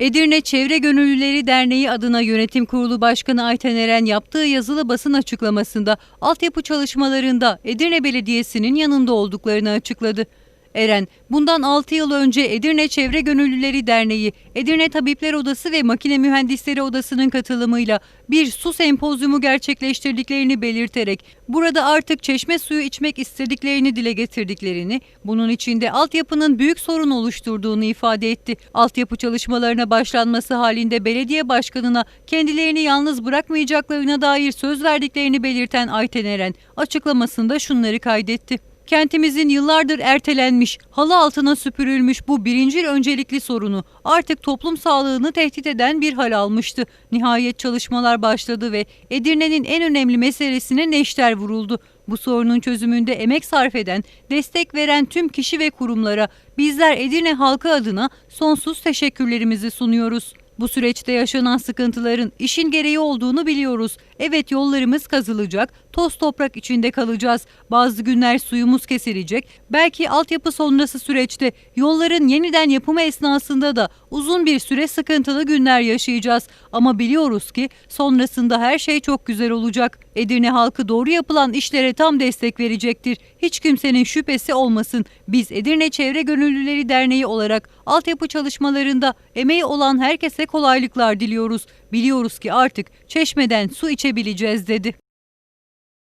Edirne Çevre Gönüllüleri Derneği adına Yönetim Kurulu Başkanı Ayten Eren yaptığı yazılı basın açıklamasında altyapı çalışmalarında Edirne Belediyesi'nin yanında olduklarını açıkladı. Eren, bundan 6 yıl önce Edirne Çevre Gönüllüleri Derneği, Edirne Tabipler Odası ve Makine Mühendisleri Odası'nın katılımıyla bir su sempozyumu gerçekleştirdiklerini belirterek burada artık çeşme suyu içmek istediklerini dile getirdiklerini, bunun içinde altyapının büyük sorun oluşturduğunu ifade etti. Altyapı çalışmalarına başlanması halinde belediye başkanına kendilerini yalnız bırakmayacaklarına dair söz verdiklerini belirten Ayten Eren açıklamasında şunları kaydetti. Kentimizin yıllardır ertelenmiş, halı altına süpürülmüş bu birincil öncelikli sorunu artık toplum sağlığını tehdit eden bir hal almıştı. Nihayet çalışmalar başladı ve Edirne'nin en önemli meselesine neşter vuruldu. Bu sorunun çözümünde emek sarf eden, destek veren tüm kişi ve kurumlara bizler Edirne halkı adına sonsuz teşekkürlerimizi sunuyoruz. Bu süreçte yaşanan sıkıntıların işin gereği olduğunu biliyoruz. Evet yollarımız kazılacak, toz toprak içinde kalacağız. Bazı günler suyumuz kesilecek. Belki altyapı sonrası süreçte yolların yeniden yapımı esnasında da uzun bir süre sıkıntılı günler yaşayacağız. Ama biliyoruz ki sonrasında her şey çok güzel olacak. Edirne halkı doğru yapılan işlere tam destek verecektir. Hiç kimsenin şüphesi olmasın. Biz Edirne Çevre Gönüllüleri Derneği olarak altyapı çalışmalarında emeği olan herkese kolaylıklar diliyoruz. Biliyoruz ki artık çeşmeden su içebileceğiz dedi.